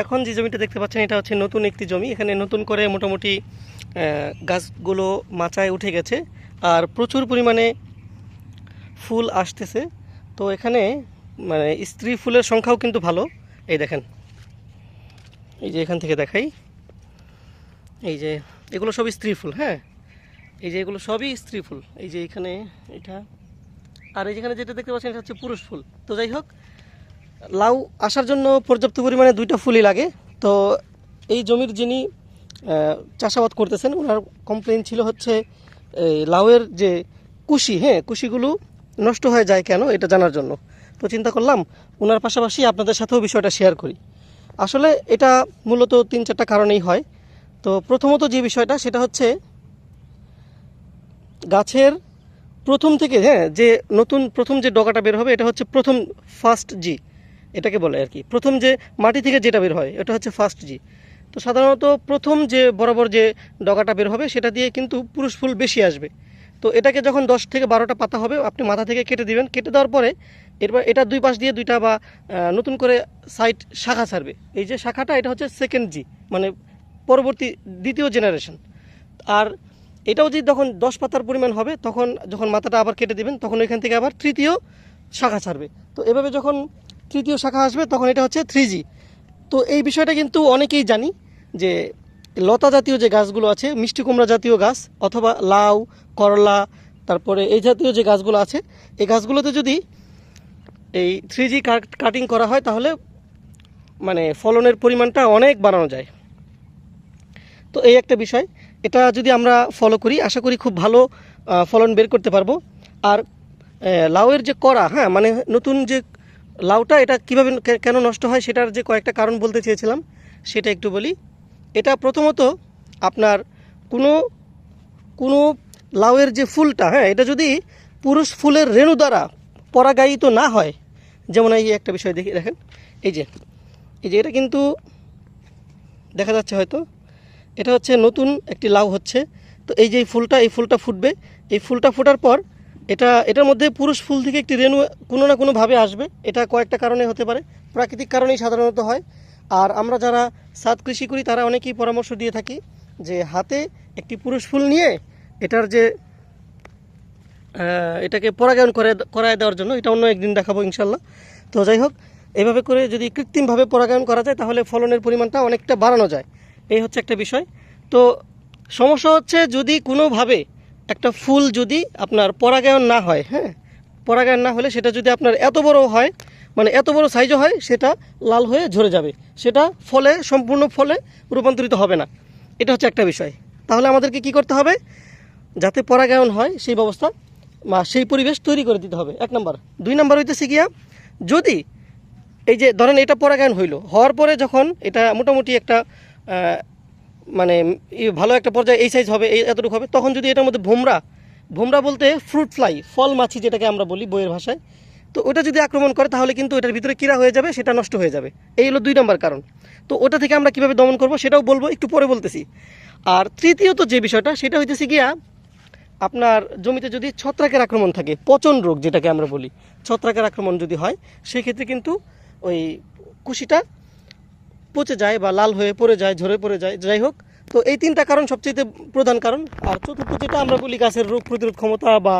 এখন যে জমিটা দেখতে পাচ্ছেন, এটা হচ্ছে নতুন একটি জমি। এখানে নতুন করে মোটামুটি গাছগুলো মাচায় উঠে গেছে আর প্রচুর পরিমাণে ফুল আসতেছে। তো এখানে মানে স্ত্রী ফুলের সংখ্যাও কিন্তু ভালো। এই দেখেন, এই যে এখান থেকে দেখাই। এই যে এগুলো সবই স্ত্রী ফুল হ্যাঁ? এই যে এগুলো সবই স্ত্রী ফুল। এই যে এখানে এটা। আর এই যেখানে যেটা দেখতে পাচ্ছেন, এটা হচ্ছে পুরুষ ফুল। তো যাই হোক লাউ আসার জন্য পর্যাপ্ত পরিমাণে দুইটা ফুলই লাগে। তো এই জমির যিনি চাষাবাদ করতেছেন, ওনার কমপ্লেন ছিল হচ্ছে এই লাউয়ের যে কুশি হ্যাঁ কুশিগুলো নষ্ট হয়ে যায় কেন, এটা জানার জন্য। তো চিন্তা করলাম, ওনার পাশাপাশি আপনাদের সাথেও বিষয়টা শেয়ার করি। আসলে এটা মূলত তিন চারটা কারণেই হয়। তো প্রথমত যে বিষয়টা, সেটা হচ্ছে, গাছের প্রথম থেকে হ্যাঁ যে নতুন প্রথম যে ডগাটা বের হবে, এটা হচ্ছে প্রথম ফার্স্ট জি এটাকে বলে আর কি। প্রথম যে মাটি থেকে যেটা বের হয়, এটা হচ্ছে ফার্স্ট জি তো সাধারণত প্রথম যে বরাবর যে ডগাটা বের হবে, সেটা দিয়ে কিন্তু পুরুষ ফুল বেশি আসবে। তো এটাকে যখন দশ থেকে বারোটা পাতা হবে, আপনি মাথা থেকে কেটে দিবেন। কেটে দেওয়ার পরে এরপর এটা দুই পাশ দিয়ে দুইটা বা নতুন করে সাইড শাখা ছাড়বে। এই যে শাখাটা, এটা হচ্ছে সেকেন্ড জি মানে পরবর্তী দ্বিতীয় জেনারেশন আর এটাও যদি যখন দশ পাতার পরিমাণ হবে, তখন যখন মাথাটা আবার কেটে দিবেন, তখন ওইখান থেকে আবার তৃতীয় শাখা ছাড়বে। তো এভাবে যখন তৃতীয় শাখা আসবে, তখন এটা হচ্ছে থ্রি তো এই বিষয়টা কিন্তু অনেকেই জানি যে লতা জাতীয় যে গাছগুলো আছে, মিষ্টি কুমড়া জাতীয় গাছ অথবা লাউ, করলা, তারপরে এই জাতীয় যে গাছগুলো আছে, এই গাছগুলোতে যদি এই থ্রি জি কাটিং করা হয়, তাহলে মানে ফলনের পরিমাণটা অনেক বাড়ানো যায়। তো এই একটা বিষয়, এটা যদি আমরা ফলো করি, আশা করি খুব ভালো ফলন বের করতে পারব। আর লাউয়ের যে করা হ্যাঁ মানে নতুন যে লাউটা এটা কীভাবে কেন নষ্ট হয় সেটার যে কয়েকটা কারণ বলতে চেয়েছিলাম, সেটা একটু বলি। এটা প্রথমত আপনার কোনো কোনো লাউয়ের যে ফুলটা হ্যাঁ এটা যদি পুরুষ ফুলের রেণু দ্বারা পরাগায়িত না হয়, যেমন এই একটা বিষয় দেখি, দেখেন, এই যে এই যে এটা কিন্তু দেখা যাচ্ছে হয়তো, এটা হচ্ছে নতুন একটি লাউ হচ্ছে। তো এই যে ফুলটা, এই ফুলটা ফুটবে, এই ফুলটা ফোটার পর এটা, এটার মধ্যে পুরুষ ফুল থেকে একটি রেণু কোনো না কোনোভাবে আসবে। এটা কয়েকটা কারণে হতে পারে। প্রাকৃতিক কারণেই সাধারণত হয়। আর আমরা যারা সাত কৃষি করি, তারা অনেকেই পরামর্শ দিয়ে থাকি যে হাতে একটি পুরুষ ফুল নিয়ে এটার যে এটাকে পরাগায়ন করে, করায় দেওয়ার জন্য, এটা অন্য একদিন দেখাবো ইনশাল্লাহ। তো যাই হোক, এভাবে করে যদি কৃত্রিমভাবে পরাগায়ন করা যায়, তাহলে ফলনের পরিমাণটা অনেকটা বাড়ানো যায়। এই হচ্ছে একটা বিষয়। তো সমস্যা হচ্ছে যদি কোনোভাবে একটা ফুল যদি আপনার পরাগায়ন না হয় হ্যাঁ? পরাগায়ন না হলে সেটা যদি আপনার এত বড় হয় মানে এত বড় সাইজও হয়, সেটা লাল হয়ে ঝরে যাবে। সেটা ফলে, সম্পূর্ণ ফলে রূপান্তরিত হবে না। এটা হচ্ছে একটা বিষয়। তাহলে আমাদেরকে কি করতে হবে? যাতে পরাগায়ন হয়, সেই ব্যবস্থা বা সেই পরিবেশ তৈরি করে দিতে হবে। এক নম্বর। দুই নম্বর হইতেছে গিয়া, যদি এই যে ধরেন এটা পরাগায়ন হইল, হওয়ার পরে যখন এটা মোটামুটি একটা মানে ভালো একটা পর্যায়ে এই সাইজ হবে, এই এতটুকু হবে। তখন যদি এটার মধ্যে ভোমরা ভোমরা বলতে ফ্রুট ফ্লাই ফল মাছি যেটাকে আমরা বলি বইয়ের ভাষায়, তো ওটা যদি আক্রমণ করে, তাহলে কিন্তু এটার ভিতরে কীরা হয়ে যাবে, সেটা নষ্ট হয়ে যাবে। এই হলো দুই নম্বর কারণ। তো ওটা থেকে আমরা কীভাবে দমন করব, সেটাও বলব, একটু পরে বলতেছি। আর তৃতীয়ত যে বিষয়টা, সেটা হইতেছে গিয়া, আপনার জমিতে যদি ছত্রাকের আক্রমণ থাকে, পচন রোগ যেটাকে আমরা বলি, ছত্রাকের আক্রমণ যদি হয়, সেক্ষেত্রে কিন্তু ওই কুশিটা পচে যায় বা লাল হয়ে পড়ে যায়, ঝরে পড়ে যায়, যাই হোক। তো এই তিনটা কারণ সবচেয়ে প্রধান কারণ। আর চতুর্থ যেটা আমরা বলি গাছের রোগ প্রতিরোধ ক্ষমতা বা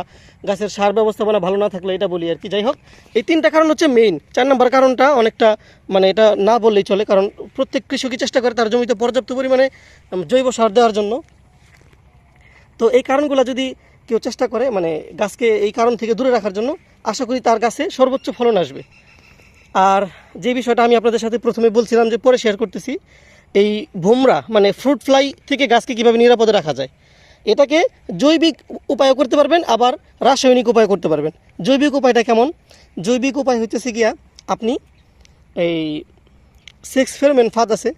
গাছের সার ব্যবস্থাপনা ভালো না থাকলে এটা বলি আর কি, যাই হোক। এই তিনটা কারণ হচ্ছে মেইন চার নম্বর কারণটা অনেকটা মানে এটা না বললেই চলে, কারণ প্রত্যেক কৃষকই চেষ্টা করে তার জমিতে পর্যাপ্ত পরিমাণে জৈব সার দেওয়ার জন্য। তো এই কারণগুলো যদি কেউ চেষ্টা করে মানে গাছকে এই কারণ থেকে দূরে রাখার জন্য, আশা করি তার গাছে সর্বোচ্চ ফলন আসবে। আর যে বিষয়টা আমি আপনাদের সাথে প্রথমে বলছিলাম যে পরে শেয়ার করতেছি, এই ভোমরা মানে ফ্রুট ফ্লাই থেকে গাছকে কীভাবে নিরাপদে রাখা যায়, এটাকে জৈবিক উপায় করতে পারবেন, আবার রাসায়নিক উপায় করতে পারবেন। জৈবিক উপায়টা কেমন? জৈবিক উপায় হইতেছে গিয়া আপনি এই সেক্স ফেরোমেন ফাঁদ আছে,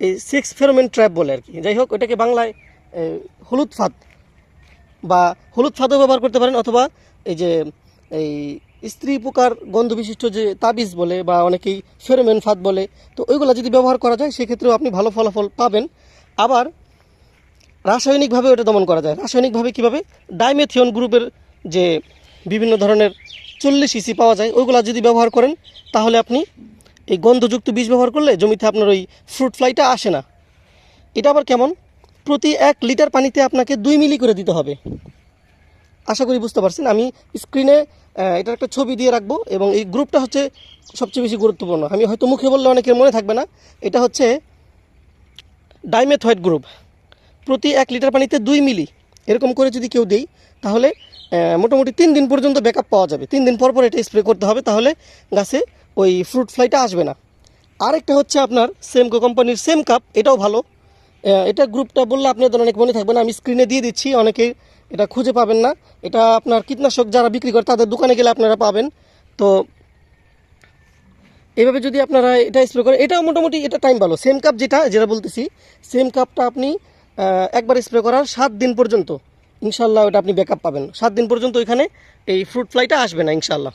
এই সেক্স ফেরোমেন ট্র্যাপ বলে আর কি। যাই হোক ওটাকে বাংলায় হলুদ ফাঁদ বা হলুদ ফাঁদও ব্যবহার করতে পারেন, অথবা এই যে, এই স্ত্রী পোকার গন্ধ বিশিষ্ট যে তাবিজ বলে বা অনেকেই ফেরোমেন ফাঁদ বলে, তো ওইগুলো যদি ব্যবহার করা যায়, সেক্ষেত্রেও আপনি ভালো ফলাফল পাবেন। আবার রাসায়নিকভাবে ওটা দমন করা যায়। রাসায়নিকভাবে কীভাবে? ডাইমেথিয়ন গ্রুপের যে বিভিন্ন ধরনের চল্লিশ ইসি পাওয়া যায়, ওইগুলো যদি ব্যবহার করেন, তাহলে আপনি এই গন্ধযুক্ত বীজ ব্যবহার করলে জমিতে আপনার ওই ফ্রুট ফ্লাইটা আসে না। এটা আবার কেমন? প্রতি এক লিটার পানিতে আপনাকে দুই মিলি করে দিতে হবে। আশা করি বুঝতে পারছেন। আমি স্ক্রিনে এটার একটা ছবি দিয়ে রাখব এবং এই গ্রুপটা হচ্ছে সবচেয়ে বেশি গুরুত্বপূর্ণ। আমি হয়তো মুখে বললে অনেকের মনে থাকবে না। এটা হচ্ছে ডাইমেথয়েড গ্রুপ প্রতি এক লিটার পানিতে দুই মিলি। এরকম করে যদি কেউ দেই, তাহলে মোটামুটি তিন দিন পর্যন্ত ব্যাকআপ পাওয়া যাবে। তিন দিন পর পর এটা স্প্রে করতে হবে, তাহলে গাছে ওই ফ্রুট ফ্লাইটা আসবে না। আরেকটা হচ্ছে আপনার সেমকো কোম্পানির সেম কাপ এটাও ভালো। এটা গ্রুপটা বললে আপনাদের অনেক মনে থাকবে না। আমি স্ক্রিনে দিয়ে দিচ্ছি অনেকেই এটা খুঁজে পাবেন না। এটা আপনার কীটনাশক যারা বিক্রি করে তাদের দোকানে গেলে আপনারা পাবেন। তো এভাবে যদি আপনারা এটা স্প্রে করেন এটা মোটামুটি এটা টাইম ভালো। সেম কাপ যেটা যেটা বলতেছি সেম কাপটা আপনি একবার স্প্রে করার সাত দিন পর্যন্ত। ইনশাল্লাহ ওটা আপনি ব্যাকআপ পাবেন। সাত দিন পর্যন্ত ওইখানে এই ফ্রুট ফ্লাইটা আসবে না ইনশাল্লাহ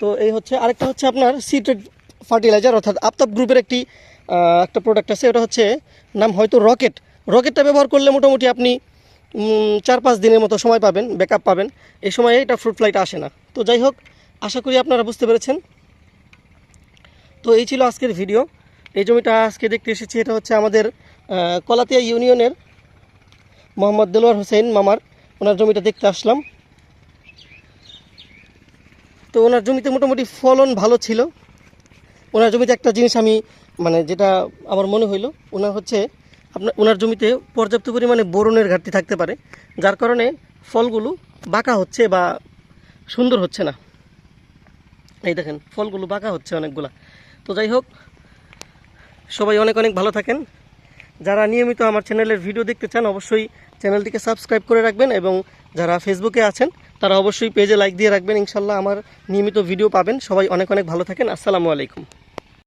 তো এই হচ্ছে আরেকটা হচ্ছে আপনার সিটেড ফার্টিলাইজার অর্থাৎ আপতাপ গ্রুপের একটি একটা প্রোডাক্ট আছে। ওটা হচ্ছে, নাম হয়তো রকেট। রকেটটা ব্যবহার করলে মোটামুটি আপনি চার পাঁচ দিনের মতো সময় পাবেন ব্যাকআপ পাবেন। এই সময়ে এটা ফ্রুট ফ্লাইটা আসে না। তো যাই হোক, আশা করি আপনারা বুঝতে পেরেছেন। তো এই ছিল আজকের ভিডিও এই জমিটা আজকে দেখতে এসেছি, এটা হচ্ছে আমাদের কলাতিয়া ইউনিয়নের মোহাম্মদ দেলোয়ার হোসেন মামার। ওনার জমিটা দেখতে আসলাম। তো ওনার জমিতে মোটামুটি ফলন ভালো ছিল। ওনার জমিতে একটা জিনিস আমি মানে যেটা আমার মনে হইল, ওনার হচ্ছে আপনার ওনার জমিতে পর্যাপ্ত পরিমাণে বোরনের ঘাটতি থাকতে পারে, যার কারণে ফলগুলো বাঁকা হচ্ছে বা সুন্দর হচ্ছে না। এই দেখেন, ফলগুলো বাঁকা হচ্ছে অনেকগুলা। তো যাই হোক, সবাই অনেক অনেক ভালো থাকেন। যারা নিয়মিত আমার চ্যানেলের ভিডিও দেখতে চান, অবশ্যই চ্যানেলটিকে সাবস্ক্রাইব করে রাখবেন এবং যারা ফেসবুকে আছেন, তারা অবশ্যই পেজে লাইক দিয়ে রাখবেন। ইনশাল্লাহ আমার নিয়মিত ভিডিও পাবেন। সবাই অনেক অনেক ভালো থাকেন। আসসালামু আলাইকুম।